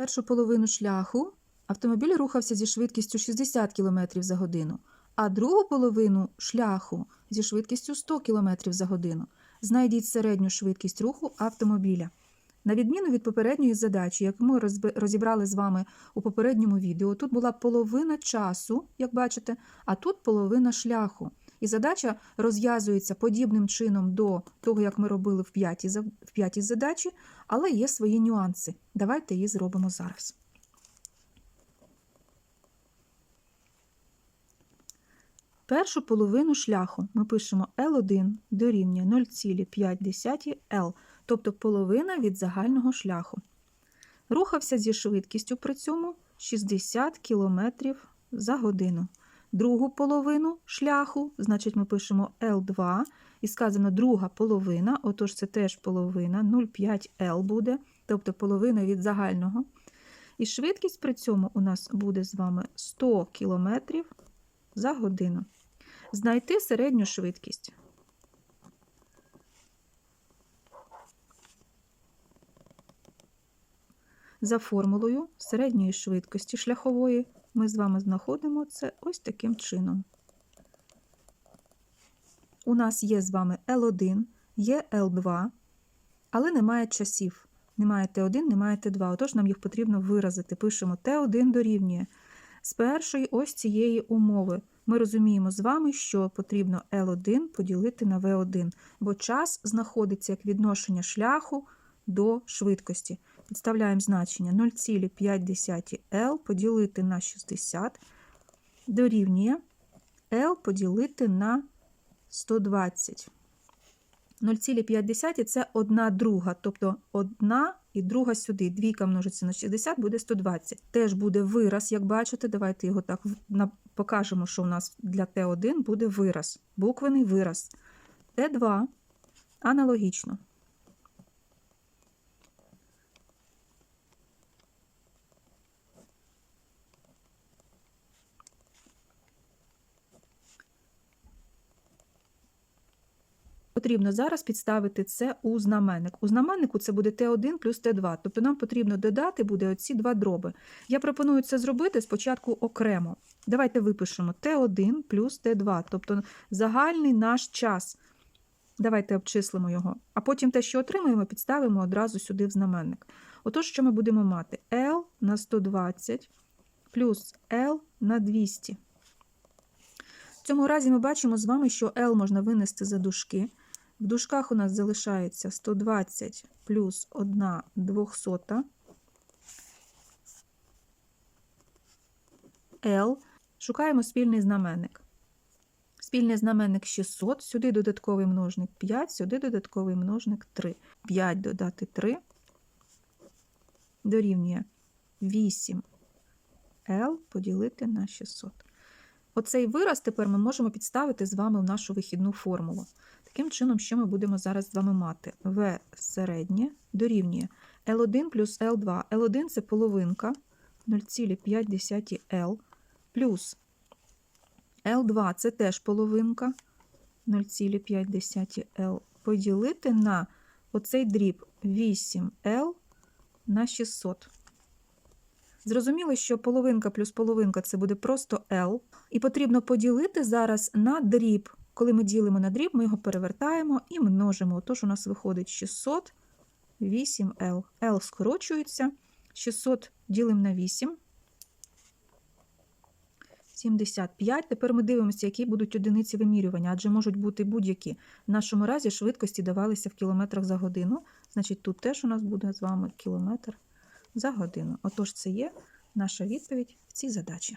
Першу половину шляху автомобіль рухався зі швидкістю 60 км за годину, а другу половину шляху зі швидкістю 100 км за годину. Знайдіть середню швидкість руху автомобіля. На відміну від попередньої задачі, яку ми розібрали з вами у попередньому відео, тут була половина часу, як бачите, а тут половина шляху. І задача розв'язується подібним чином до того, як ми робили в п'ятій, в п'ятій задачі, але є свої нюанси. Давайте її зробимо зараз. Першу половину шляху ми пишемо L1 дорівнює 0,5 L, тобто половина від загального шляху. Рухався зі швидкістю при цьому 60 км за годину. Другу половину шляху, значить, ми пишемо L2, і сказано друга половина, отож це теж половина, 0,5 L буде, тобто половина від загального. І швидкість при цьому у нас буде з вами 100 км за годину. Знайти середню швидкість. За формулою середньої швидкості шляхової ми з вами знаходимо це ось таким чином. У нас є з вами L1, є L2, але немає часів. Немає Т1, немає Т2. Отож, нам їх потрібно виразити. Пишемо Т1 дорівнює. З першої ось цієї умови ми розуміємо з вами, що потрібно L1 поділити на V1, бо час знаходиться як відношення шляху до швидкості. Підставляємо значення 0,5 L поділити на 60 дорівнює L поділити на 120. 0,5 це 1 друга, тобто 1 і друга сюди. Двійка множиться на 60, буде 120. Теж буде вираз, як бачите, давайте його так покажемо, що у нас для Т1 буде вираз, буквений вираз. Т2 аналогічно. Потрібно зараз підставити це у знаменник. У знаменнику це буде Т1 плюс Т2, тобто нам потрібно додати буде оці два дроби. Я пропоную це зробити спочатку окремо. Давайте випишемо Т1 плюс Т2, тобто загальний наш час. Давайте обчислимо його. А потім те, що отримаємо, підставимо одразу сюди в знаменник. Отож, що ми будемо мати? L на 120 плюс L на 200. В цьому разі ми бачимо з вами, що L можна винести за дужки. В дужках у нас залишається 120 плюс 1 двохсота. L. Шукаємо спільний знаменник. Спільний знаменник 600, сюди додатковий множник 5, сюди додатковий множник 3. 5 додати 3 дорівнює 8 L поділити на 600. Оцей вираз тепер ми можемо підставити з вами в нашу вихідну формулу. Таким чином, що ми будемо зараз з вами мати? В середнє дорівнює L1 плюс L2. L1 це половинка 0,5 L плюс L2 це теж половинка 0,5 L поділити на оцей дріб 8L на 600. Зрозуміло, що половинка плюс половинка це буде просто L. І потрібно поділити зараз на дріб. Коли ми ділимо на дріб, ми його перевертаємо і множимо. Отож, у нас виходить 600 8L. L скорочується. 600 ділимо на 8. 75. Тепер ми дивимося, які будуть одиниці вимірювання, адже можуть бути будь-які. В нашому разі швидкості давалися в кілометрах за годину. Значить, тут теж у нас буде з вами кілометр за годину. Отож, це є наша відповідь в цій задачі.